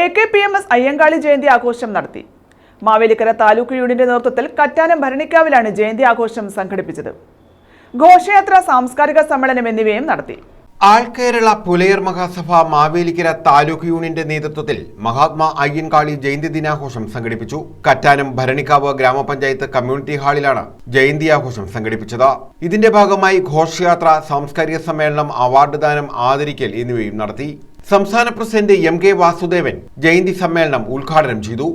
A K P M S Ayyankali Jayanti ആഘോഷം നടത്തി. മാവേലിക്കര താലൂക്ക് യൂണിയന്റെ നേതൃത്വത്തിൽ കറ്റാനം ഭരണിക്കാവിലാണ് ജയന്തി ആഘോഷം സംഘടിപ്പിച്ചത്. ഘോഷയാത്ര സാംസ്കാരിക സമ്മേളനം എന്നിവയും നടത്തി. ആൾ കേരള പുലയർ മഹാസഭ മാവേലിക്കര താലൂക്ക് യൂണിയന്റെ നേതൃത്വത്തിൽ മഹാത്മാ അയ്യൻകാളി ജയന്തി ദിനാഘോഷം സംഘടിപ്പിച്ചു. കറ്റാനം ഭരണിക്കാവ് ഗ്രാമപഞ്ചായത്ത് കമ്മ്യൂണിറ്റി ഹാളിലാണ് ജയന്തി ആഘോഷം സംഘടിപ്പിച്ചത്. ഇതിന്റെ ഭാഗമായി ഘോഷയാത്ര സാംസ്കാരിക സമ്മേളനം അവാർഡ് ദാനം ആദരിക്കൽ എന്നിവയും നടത്തി. സംസ്ഥാന പ്രസിഡന്റ് എം കെ വാസുദേവൻ ജയന്തി സമ്മേളനം ഉദ്ഘാടനം ചെയ്തു.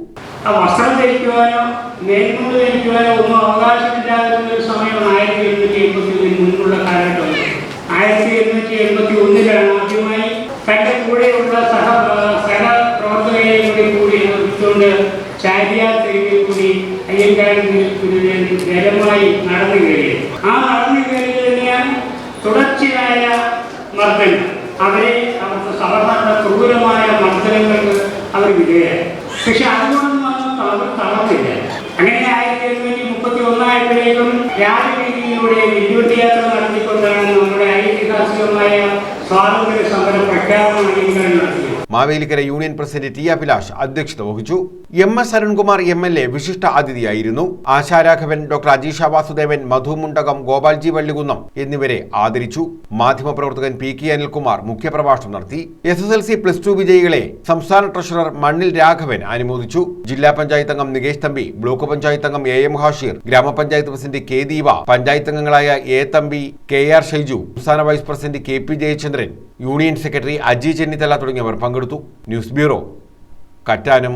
വസ്ത്രം ധരിക്കുവാനോ ഒന്നും അവകാശമില്ലാതിരുന്ന ഒരു ആയിരത്തി എണ്ണൂറ്റി എൺപത്തി മുൻപുള്ള കാലഘട്ടം. ആയിരത്തി എണ്ണൂറ്റി എൺപത്തി ഒന്നിലാണ് ആദ്യമായി തന്റെ കൂടെയുള്ള സഹ സഹപ്രവർത്തകരെ കൂടി നിർത്തിക്കൊണ്ട് ചാരിയാർ തെരുവിൽ കൂടി അയ്യങ്കാരി ജലമായി നടന്നു കയറിയത്. ആ നടന്നു അവരെ അവർക്ക് സാധാരണ ക്രൂരമായ മത്സരങ്ങൾക്ക് അവർ വിധേയരായി. പക്ഷെ അതുകൊണ്ടൊന്നും അവർ തളർന്നില്ല. അങ്ങനെ ആയിരത്തി എഴുന്നൂറ്റി മുപ്പത്തി ഒന്നായപ്പോഴേക്കും രാജവീതിയിലൂടെ വില്ലുവട്ടിയാത്ര നടത്തിക്കൊണ്ടാണ് നമ്മുടെ ഐതിഹാസികമായ Mavelikara union president T Abhilash അധ്യക്ഷത വഹിച്ചു. M S Arunkumar M L A വിശിഷ്ട അതിഥിയായിരുന്നു. ആശാരാഘവൻ ഡോക്ടർ അജീഷ വാസുദേവൻ മധു മുണ്ടകം ഗോപാൽജി വള്ളികുന്നം എന്നിവരെ ആദരിച്ചു. മാധ്യമപ്രവർത്തകൻ പി കെ അനിൽകുമാർ മുഖ്യപ്രഭാഷണം നടത്തി. S S L C plus two വിജയികളെ സംസ്ഥാന ട്രഷറർ മണ്ണിൽ രാഘവൻ അനുമോദിച്ചു. ജില്ലാ പഞ്ചായത്ത് അംഗം നികേഷ് തമ്പി ബ്ലോക്ക് പഞ്ചായത്ത് അംഗം എ എം ഹാഷീർ ഗ്രാമപഞ്ചായത്ത് പ്രസിഡന്റ് കെ ദീപ പഞ്ചായത്ത് അംഗങ്ങളായ A Thampi K R Shaiju സംസ്ഥാന vice president K P Jayachandran union secretary Aji Chennithala തുടങ്ങിയവർ പങ്കെടുത്തു. News bureau Kattanam.